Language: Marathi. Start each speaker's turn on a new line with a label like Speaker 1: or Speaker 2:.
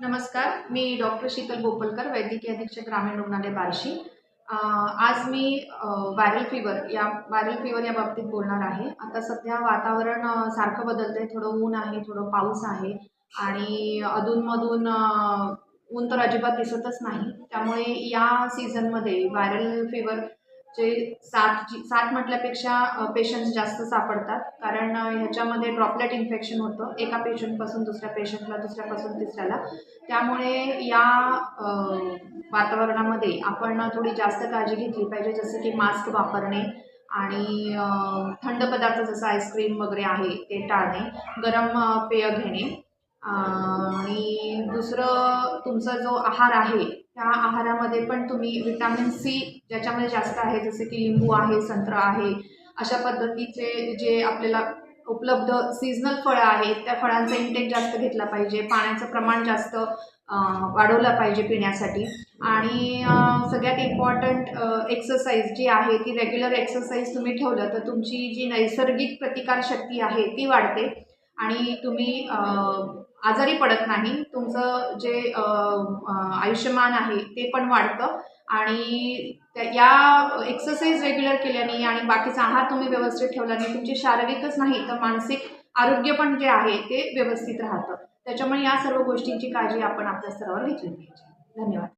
Speaker 1: नमस्कार मी डॉक्टर शीतल बोपलकर वैद्यकीय अधीक्षक ग्रामीण रुग्णालय बार्शी. आज मी व्हायरल फीवर या व्हायरल फीवर या बाबतीत बोलणार आहे. आता सध्या वातावरण सारखं बदलतं आहे थोडं ऊन आहे थोडं पाऊस आहे. आणि अधूनमधून ऊन तर अजिबात दिसतच नाही. त्यामुळे या सीझनमध्ये व्हायरल फिवर सात जी सात म्हटल्यापेक्षा पेशंट्स जास्त सापडतात. कारण ह्याच्यामध्ये ड्रॉपलेट इन्फेक्शन होतं. एका पेशंटपासून दुसऱ्या पेशंटला दुसऱ्यापासून तिसऱ्याला. त्यामुळे या वातावरणामध्ये आपण थोडी जास्त काळजी घेतली पाहिजे. जसं की मास्क वापरणे आणि थंड पदार्थ जसं आईस्क्रीम वगैरे आहे ते टाळणे. गरम पेय घेणे. आणि दुसरं तुमचा जो आहार आहे त्या आहारामध्ये पण तुम्ही विटॅमिन सी ज्याच्यामध्ये जास्त आहे जसे की लिंबू आहे संत्रा आहे अशा पद्धतीचे जे आपल्याला उपलब्ध सीझनल फळं आहेत त्या फळांचा इंटेक जास्त घेतला पाहिजे पाण्याचं प्रमाण जास्त वाढवलं पाहिजे पिण्यासाठी. आणि सगळ्यात इम्पॉर्टंट एक्सरसाइज जी आहे ती रेग्युलर एक्सरसाइज तुम्ही ठेवलं तर तुमची जी नैसर्गिक प्रतिकारशक्ती आहे ती वाढते. आणि तुम्ही आजारी पडत नाही. तुमचं जे आयुष्यमान आहे ते पण वाढतं. आणि त्या- या एक्सरसाइज रेग्युलर केल्याने आणि बाकीचा आहार तुम्ही व्यवस्थित ठेवल्याने तुमची शारीरिकच नाही तर मानसिक आरोग्य पण जे आहे ते व्यवस्थित राहतं. त्याच्यामुळे या सर्व गोष्टींची काळजी आपण आपल्या स्तरावर घेतली पाहिजे. धन्यवाद.